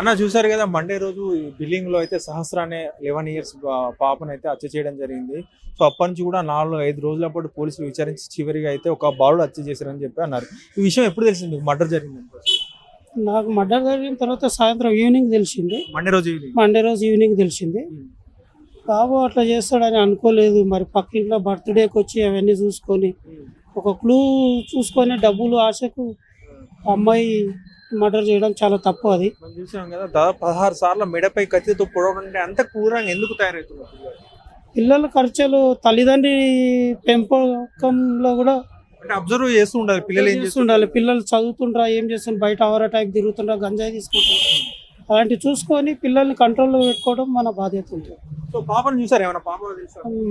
అన్న చూసారు కదా మండే రోజు ఈ బిల్డింగ్లో అయితే సహస్ర అనే లెవెన్ ఇయర్స్ పాపను అయితే హత్య చేయడం జరిగింది. సో అప్పటి నుంచి కూడా నాలుగు ఐదు రోజుల పాటు పోలీసులు విచారించి చివరిగా అయితే ఒక బాలుడు హత్య చేశారని చెప్పి అన్నారు. ఈ విషయం ఎప్పుడు తెలిసింది? మీకు మర్డర్ జరిగింది నాకు మర్డర్ జరిగిన తర్వాత సాయంత్రం ఈవినింగ్ తెలిసింది. మండే రోజు మండే రోజు ఈవినింగ్ తెలిసింది. బాబు అట్లా చేస్తాడని అనుకోలేదు. మరి పక్కింట్లో బర్త్డేకి వచ్చి అవన్నీ చూసుకొని ఒక క్లూ చూసుకొని డబ్బులు ఆశకు అమ్మాయి మర్డర్ చేయడం చాలా తప్పు అది. చూసాం కదా దాదాపు పదహారు సార్లు మెడపై కత్తితో పొడవడం అంత క్రూరంగా ఎందుకు తయారవుతున్నారు పిల్లల? ఖర్చులు తల్లిదండ్రి పెంపకంలో కూడా అబ్జర్వ్ చేస్తూ ఉండాలి పిల్లలు ఏం చేస్తుండాలి ఉండాలి? పిల్లలు చదువుతుండ్రా ఏం చేస్తుండ్రు బయట అవర టైప్ తిరుగుతుండ్రా గంజాయి తీసుకుంటుండ్రా. అలాంటివి చూసుకొని పిల్లల్ని కంట్రోల్లో పెట్టుకోవడం మన బాధ్యత ఉంటుంది. సో పాపను చూసారు ఏమైనా? పాప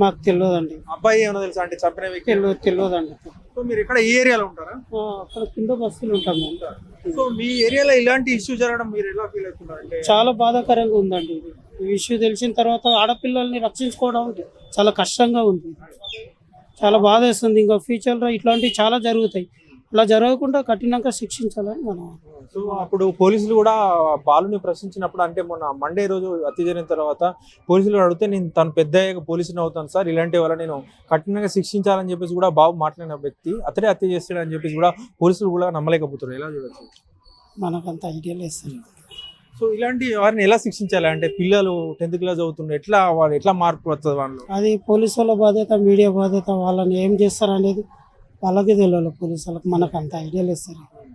మాకు తెలియదండి. అబ్బాయి ఏమైనా తెలుసా అంటే చంపిన వ్యక్తి? తెలియదు తెలియదండి. సో మీరు ఇక్కడ ఈ ఏరియాలో ఉంటారా? అక్కడ కింద బస్సులు ఉంటాం సో మీ ఏరియాలో ఇలాంటి ఇష్యూ జరగడం మీరు ఎలా ఫీల్ అవుతున్నారు? అంటే చాలా బాధాకరంగా ఉందండి ఇది. ఈ ఇష్యూ తెలిసిన తర్వాత ఆడపిల్లల్ని రక్షించుకోవడం చాలా కష్టంగా ఉంది. చాలా బాధ వేస్తుంది ఇంకా ఫ్యూచర్లో ఇట్లాంటివి చాలా జరుగుతాయి. అలా జరగకుండా కఠినంగా శిక్షించాలని మనం సో అప్పుడు పోలీసులు కూడా బాలుని ప్రశ్నించినప్పుడు అంటే మొన్న మండే రోజు హత్య జరిగిన తర్వాత పోలీసులు అడిగితే నేను తను పెద్ద అయ్యాక పోలీసుని అవుతాను సార్ ఇలాంటి వల్ల నేను కఠినంగా శిక్షించాలని చెప్పేసి కూడా బాబు మాట్లాడిన వ్యక్తి అతడే హత్య చేస్తాడని చెప్పేసి కూడా పోలీసులు కూడా నమ్మలేకపోతున్నారు. ఎలా చూడొచ్చు? మనకంత ఐడియా లేదు సార్. సో ఇలాంటి వారిని ఎలా శిక్షించాలి? అంటే పిల్లలు టెన్త్ క్లాస్ అవుతుండే ఎట్లా వాడు ఎట్లా మార్పు వస్తుంది వాళ్ళు అది పోలీసు వాళ్ళ బాధ్యత మీడియా బాధ్యత వాళ్ళని ఏం చేస్తారు అనేది వాళ్ళకి తెలియాలి పోలీసు వాళ్ళకి. మనకు అంత ఐడియా లేదు సార్.